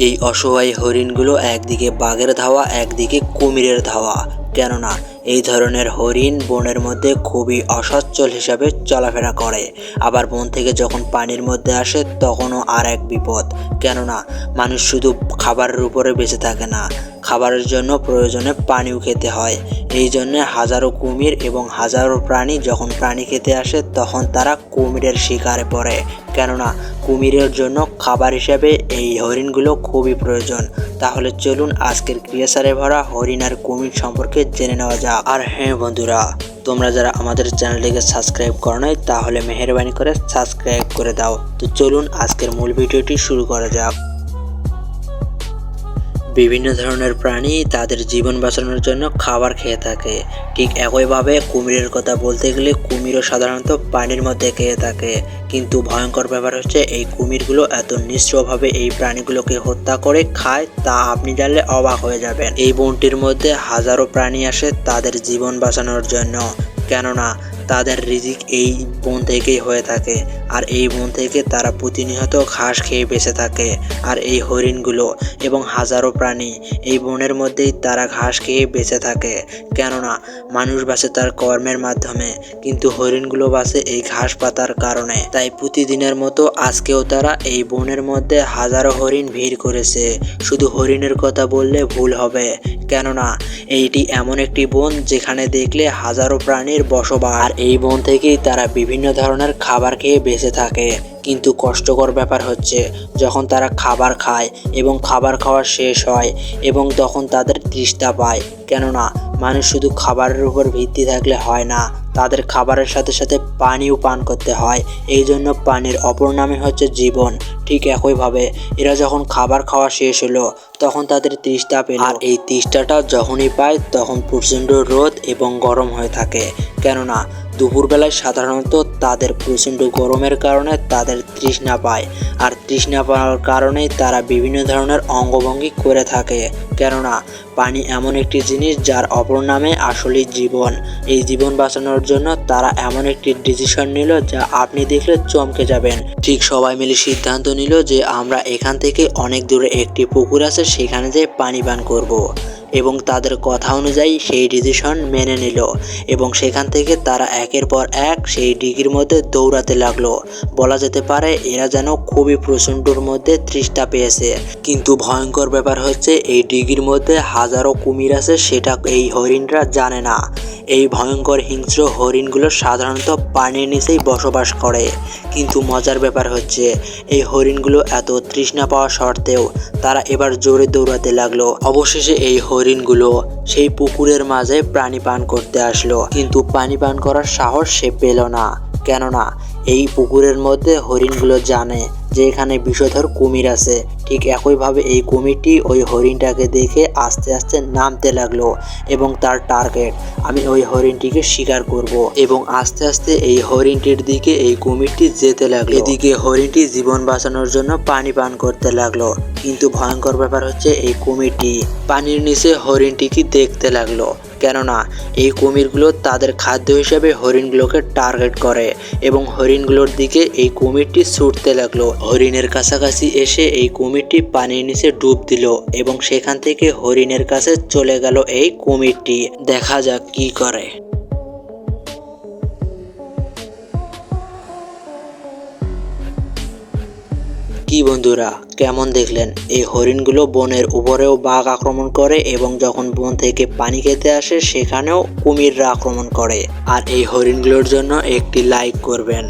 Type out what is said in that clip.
এই অসহায় হরিণগুলো একদিকে বাঘের ধাওয়া, একদিকে কুমিরের ধাওয়া। কেননা, এই ধরনের হরিণ বনের মধ্যে খুবই অসচ্ছল হিসাবে চলাফেরা করে। আবার বন থেকে যখন পানির মধ্যে আসে, তখনও আর এক বিপদ। কেননা, মানুষ শুধু খাবারের উপরে বেঁচে থাকে না। খাবারের জন্য প্রয়োজনে পানিও খেতে হয়। এই জন্য হাজারো কুমির এবং হাজারো প্রাণী যখন প্রাণী খেতে আসে, তখন তারা কুমিরের শিকারে পড়ে। কেননা, কুমিরের জন্য খাবার হিসাবে এই হরিণগুলো খুবই প্রয়োজন। তাহলে চলুন আজকের ক্রিয়াসারে ভরা হরিণ আর কুমির সম্পর্কে জেনে নেওয়া যাক। আর হ্যাঁ বন্ধুরা, তোমরা যারা আমাদের চ্যানেলটিকে সাবস্ক্রাইব করো নাই, তাহলে মেহরবানি করে সাবস্ক্রাইব করে দাও। তো চলুন আজকের মূল ভিডিওটি শুরু করা যাক। বিভিন্ন ধরনের প্রাণী তাদের জীবন বাঁচানোর জন্য খাবার খেয়ে থাকে। ঠিক একইভাবে কুমিরের কথা বলতে গেলে কুমিরও সাধারণত পানির মধ্যে খেয়ে থাকে। কিন্তু ভয়ঙ্কর ব্যাপার হচ্ছে এই কুমিরগুলো এত নিঃস্বভাবে এই প্রাণীগুলোকে হত্যা করে খায়, তা আপনি জানলে অবাক হয়ে যাবেন। এই বনটির মধ্যে হাজারো প্রাণী আসে তাদের জীবন বাঁচানোর জন্য। কেননা তাদের রিজিক এই বন থেকেই হয়ে থাকে। আর এই বন থেকে তারা প্রতিনিয়ত ঘাস খেয়ে বেঁচে থাকে। আর এই হরিণগুলো এবং হাজারো প্রাণী এই বনের মধ্যেই তারা ঘাস খেয়ে বেঁচে থাকে। কেননা, মানুষ বাঁচে তার কর্মের মাধ্যমে, কিন্তু হরিণগুলো বাঁচে এই ঘাস পাতার কারণে। তাই প্রতিদিনের মতো আজকেও তারা এই বনের মধ্যে হাজারো হরিণ ভিড় করেছে। শুধু হরিণের কথা বললে ভুল হবে। কেননা, এইটি এমন একটি বন যেখানে দেখলে হাজারো প্রাণীর বসবাস। এই বন থেকেই তারা বিভিন্ন ধরনের খাবার খেয়ে বেঁচে থাকে। কিন্তু কষ্টকর ব্যাপার হচ্ছে, যখন তারা খাবার খায় এবং খাবার খাওয়া শেষ হয় এবং তখন তাদের তৃষ্ণা পায়। কেননা, মানুষ শুধু খাবারের উপর ভিত্তি থাকলে হয় না, তাদের খাবারের সাথে সাথে পানিও পান করতে হয়। এই জন্য পানির অপর নামে হচ্ছে জীবন। ঠিক একইভাবে, এরা যখন খাবার খাওয়া শেষ হলো, তখন তাদের তৃষ্ণা পেল। আর এই তৃষ্ণাটা যখনই পায়, তখন প্রচণ্ড রোদ এবং গরম হয়ে থাকে। কেননা দুপুরবেলায় সাধারণত তাদের প্রচণ্ড গরমের কারণে তাদের তৃষ্ণা পায়। আর তৃষ্ণা পাওয়ার কারণেই তারা বিভিন্ন ধরনের অঙ্গভঙ্গি করে থাকে। কেননা, পানি এমন একটি জিনিস যার অপর নামে আসলেই জীবন। এই জীবন বাঁচানোর জন্য তারা এমন একটি ডিসিশন নিল যা আপনি দেখলে চমকে যাবেন। ঠিক সবাই মিলে সিদ্ধান্ত নিল যে আমরা এখান থেকে অনেক দূরে একটি পুকুর আছে, সেখানে যেয়ে পানি পান করব। এবং তাদের কথা অনুযায়ী সেই ডিসিশন মেনে নিল এবং সেখান থেকে তারা একের পর এক সেই ডিগির মধ্যে দৌড়াতে লাগল। বলা যেতে পারে এরা যেন খুবই প্রচণ্ডর মধ্যে তৃষ্ঠা পেয়েছে। কিন্তু ভয়ঙ্কর ব্যাপার হচ্ছে, এই ডিগির মধ্যে হাজারো কুমির আছে, সেটা এই হরিণরা জানে না। এই ভয়ঙ্কর হিংস্র হরিণগুলো সাধারণত পানির নিচেই বসবাস করে। কিন্তু মজার ব্যাপার হচ্ছে, এই হরিণগুলো এত তৃষ্ণা পাওয়া সত্ত্বেও তারা এবার জোরে দৌড়াতে লাগল। অবশেষে এই হরিণগুলো সেই পুকুরের মাঝে প্রাণী পান করতে আসলো। কিন্তু পানি পান করার সাহস সে পেল না। কেননা, এই পুকুরের মধ্যে হরিণগুলো জানে যে এখানে বিষধর কুমির আছে। ঠিক একইভাবে এই কুমিরটি ওই হরিণটাকে দেখে আস্তে আস্তে নামতে লাগল এবং তার টার্গেট আমি ওই হরিণটিকে শিকার করব। এবং আস্তে আস্তে এই হরিণটির দিকে এই কুমিরটি যেতে লাগল। এদিকে হরিণটি জীবন বাঁচানোর জন্য পানি পান করতে লাগল। কিন্তু ভয়ঙ্কর ব্যাপার হচ্ছে এই কুমিরটি পানির নিচে হরিণটিকে দেখতে লাগল। কেননা এই কুমিরগুলো তাদের খাদ্য হিসেবে হরিণগুলোকে টার্গেট করে এবং হরিণগুলোর দিকে এই কুমিরটি ছুটতে লাগল। হরিণের কাছাকাছি এসে এই কুমিরটি পানির নিচে ডুব দিল এবং সেখান থেকে হরিণের কাছে চলে গেল এই কুমিরটি। দেখা যাক কি করে। কি বন্ধুরা, কেমন দেখলেন? এই হরিণগুলো বনের উপরেও বাঘ আক্রমণ করে এবং যখন বন থেকে পানি খেতে আসে, সেখানেও কুমিররা আক্রমণ করে। আর এই হরিণগুলোর জন্য একটি লাইক করবেন।